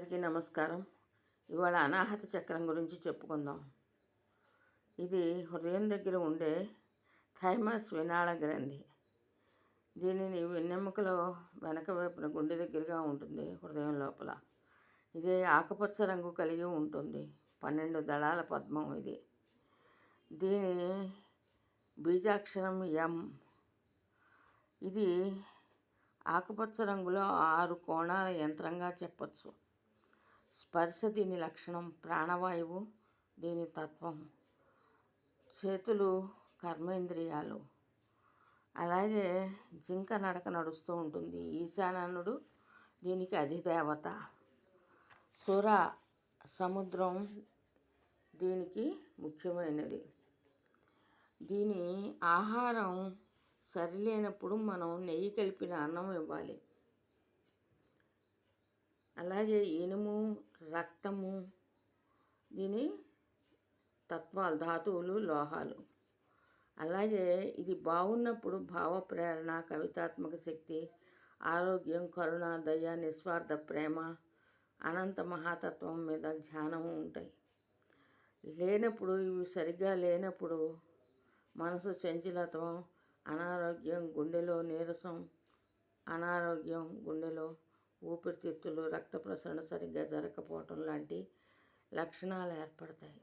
అందరికీ నమస్కారం. ఇవాళ అనాహత చక్రం గురించి చెప్పుకుందాం. ఇది హృదయం దగ్గర ఉండే థైమస్ వినాళ గ్రంథి. దీనిని వెన్నెముకలో వెనక వైపున గుండె దగ్గరగా ఉంటుంది హృదయం లోపల. ఇది ఆకుపచ్చ రంగు కలిగి ఉంటుంది. పన్నెండు దళాల పద్మం ఇది. దీని బీజాక్షరం ఎం. ఇది ఆకుపచ్చ రంగులో ఆరు కోణాల యంత్రంగా చెప్పచ్చు. స్పర్శ దీని లక్షణం ప్రాణవాయువు దీని తత్వం. చేతులు కర్మేంద్రియాలు. అలాగే జింక నడక నడుస్తూ ఉంటుంది. ఈశానానుడు దీనికి అధిదేవత. సుర సముద్రం దీనికి ముఖ్యమైనది. దీని ఆహారం సరిలేనప్పుడు మనం నెయ్యి కలిపిన అన్నం ఇవ్వాలి. అలాగే ఇనుము రక్తము దీని తత్వాలు ధాతువులు లోహాలు. అలాగే ఇది బాగున్నప్పుడు భావ ప్రేరణ కవితాత్మక శక్తి ఆరోగ్యం కరుణ దయ నిస్వార్థ ప్రేమ అనంత మహాతత్వం మీద ధ్యానము ఉంటాయి. లేనప్పుడు ఇవి సరిగ్గా లేనప్పుడు మనసు చంచలత్వం అనారోగ్యం గుండెలో నీరసం అనారోగ్యం గుండెలో ఊపిరితిత్తులు రక్త ప్రసరణ సరిగ్గా జరగకపోవటం లాంటి లక్షణాలు ఏర్పడతాయి.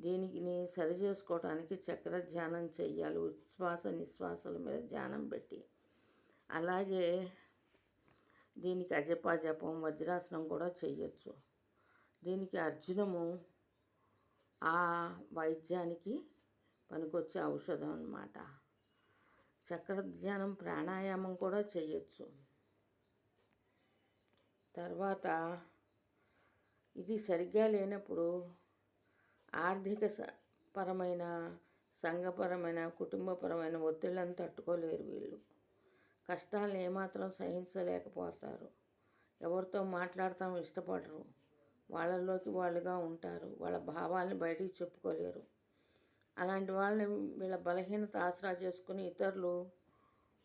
దీనికి సరి చేసుకోవడానికి చక్ర ధ్యానం చేయాలి ఉచ్ఛ్వాస నిశ్వాసాల మీద ధ్యానం పెట్టి. అలాగే దీనికి అజపాజపం వజ్రాసనం కూడా చేయొచ్చు దీనికి అర్జునము ఆ వైద్యానికి పనికొచ్చే ఔషధం అన్నమాట. చక్ర ధ్యానం ప్రాణాయామం కూడా చేయొచ్చు తర్వాత ఇది సరిగ్గా లేనప్పుడు ఆర్థిక పరమైన సంఘపరమైన కుటుంబపరమైన ఒత్తిళ్ళని తట్టుకోలేరు వీళ్ళు. కష్టాలను ఏమాత్రం సహించలేకపోతారు. ఎవరితో మాట్లాడతాం ఇష్టపడరు. వాళ్ళలోకి వాళ్ళుగా ఉంటారు. వాళ్ళ భావాల్ని బయటికి చెప్పుకోలేరు. అలాంటి వాళ్ళని వీళ్ళ బలహీనత ఆసరా చేసుకుని ఇతరులు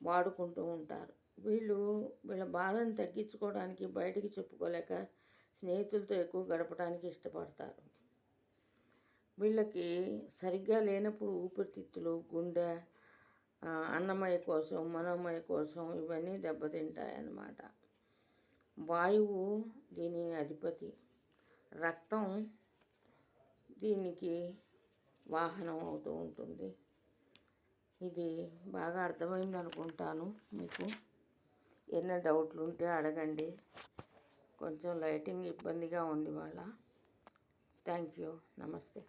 వాడుకుంటూ ఉంటారు. వీళ్ళు వీళ్ళ బాధను తగ్గించుకోవడానికి బయటికి చెప్పుకోలేక స్నేహితులతో ఎక్కువ గడపడానికి ఇష్టపడతారు. వీళ్ళకి సరిగ్గా లేనప్పుడు ఊపిరితిత్తులు గుండె అన్నమయ కోసం మనోమయ కోసం ఇవన్నీ దెబ్బతింటాయన్నమాట. వాయువు దీని అధిపతి. రక్తం దీనికి వాహనం అవుతూ ఉంటుంది. ఇది బాగా అర్థమైంది అనుకుంటాను మీకు. ఏమైనా డౌట్లు ఉంటే అడగండి. కొంచెం లైటింగ్ ఇబ్బందిగా ఉంది వాళ్ళ. Thank you. నమస్తే.